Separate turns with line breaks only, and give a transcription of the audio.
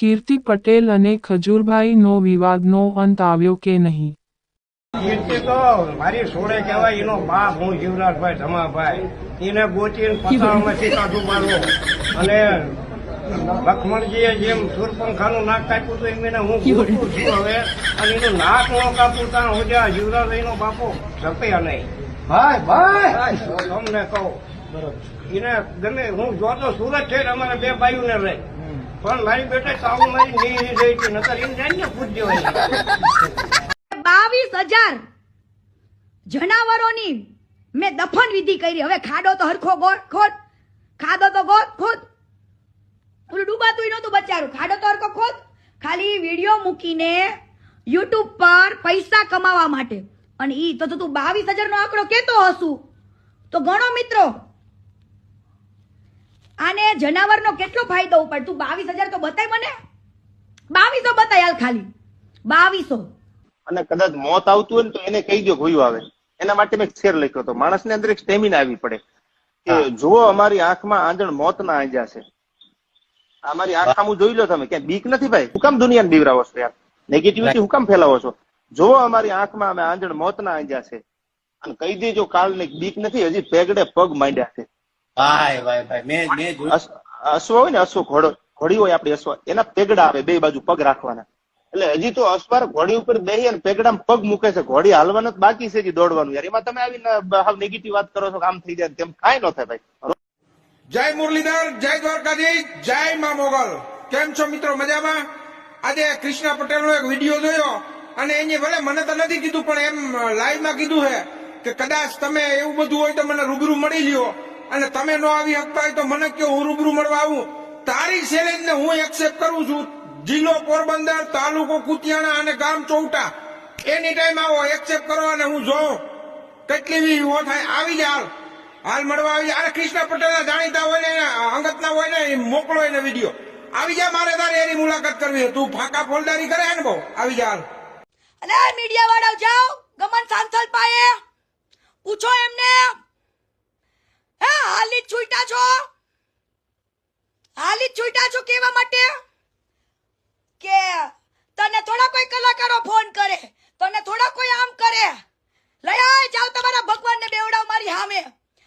કીર્તિ પટેલ અને ખજૂરભાઈનો વિવાદનો અંત આવ્યો કે નહીં?
કીર્તિ તો મારી સોળે કહેવાય એનો બાપ હું જીવરાજભાઈ ધમાભાઈ. એને ગોચીને પતાળમાંથી કાઢું મારવો. અને લક્ષ્મણજીએ જેમ સુરપંખાનું નાક કાપ્યું હતું એમ એને હું ગોતું છું હવે. અને એનું નાક ન કાપું ત્યાં હું જ્યાં જીવરાજભાઈ નો બાપો સપયા નહીં.
ભાઈ ભાઈ!
તમને કહું એને ગમે હું જોતો સુરત છે અમારે બે બાયુને રહે ને
હજાર જનાવરોની મેં દફન વિધિ કરી. હવે ખાડો તો હરખો ગોળ ખોદ ખાડો તો ગોળ ખોદ ઓલું ડૂબાતું નહોતું બચારું ખાડો તો હરખો ખોદ ખાલી વીડિયો મૂકીને યુટ્યુબ પર પૈસા કમાવા માટે. અને ઈ તો તું બાવીસ હજારનો આંકડો કેતો હશું? તો ગણો મિત્રો આને જનાવરનો કેટલો ફાયદો ઉપાડ? તું બાવીસ હજાર તો બતાય મને. બાવીસો બતાય હાલ ખાલી. બાવીસો.
અને કદાચ મોત આવતું હોય ને તો એને કહી દો ગોયું આવે. એના માટે મેં શેર લખ્યો હતો. માણસની અંદર એક સ્ટેમિના આવી પડે કે જો અમારી આંખમાં આંજણ મોત ના આંજા છે. અમારી આંખ સામું જોઈ લો તમે ક્યાંય બીક નથી ભાઈ. હું કામ દુનિયાને બીવરાવો છો યાર? નેગેટિવિટી હું કામ ફેલાવો છો? જો અમારી આંખમાં અમે આંજણ મોત ના આંજા છે. અને કહી દેજો કાલ ને બીક નથી હજી પેગડે પગ માંડ્યા છે.
ભાઈ ભાઈ ભાઈ મેં મેં જોયું.
અશ્વ હોય ને અશ્વ ઘોડો ઘોડી હોય આપડી અશ્વ. એના પેગડા આવે બે બાજુ પગ રાખવાના. એટલે હજી તો અશ્વાર ઘોડી ઉપર બેહી અને પેગડામાં પગ મૂકે છે. ઘોડી હાલવાનું બાકી છે હજી દોડવાનું યાર. એમાં તમે આવીને હાવ નેગેટિવ વાત કરો છો આમ થઈ જાય તેમ કાંઈ ન થાય ભાઈ.
જય મુરલીધર જય દ્વારકાધીશ જય મા મોગલ. કેમ છો મિત્રો? મજામાં? આજે કૃષ્ણા પટેલનો એક વીડિયો જોયો અને એને ભલે મને તો નથી કીધું પણ એમ લાઈવમાં કીધું છે કે કદાચ તમે એવું બધું હોય તો મને રૂબરૂ મળી લ્યો. અને તમે ન આવી શકતા હોય તો મને કયો હું રૂબરૂ મળવા આવું. તારી ચેલેન્જ ને હું એક્સેપ્ટ કરું છું. જિલ્લો પોરબંદર, તાલુકો કુતિયાણા અને ગામ ચોટા એની ટાઈમ આવો એક્સેપ્ટ કરો અને હું જોઉં. કેટલી હો થાય, આવી જ હાલ. હાલ મળવા આવી અરે કૃષ્ણ પટેલના જાણીતા હોય ને અંગત ના હોય ને, એ મોકલો એને વીડિયો આવી જા મારે તારે એની મુલાકાત કરવી તું ફાંકા ફોલદારી કરે ને બહુ. આવી જા હાલ.
અલે મીડિયા વાળા જાઓ ગમન સાંસલ પાયે પૂછો એમને હે હાલી જ છૂટા છો? હાલી છૂટા છો કેવા માટે?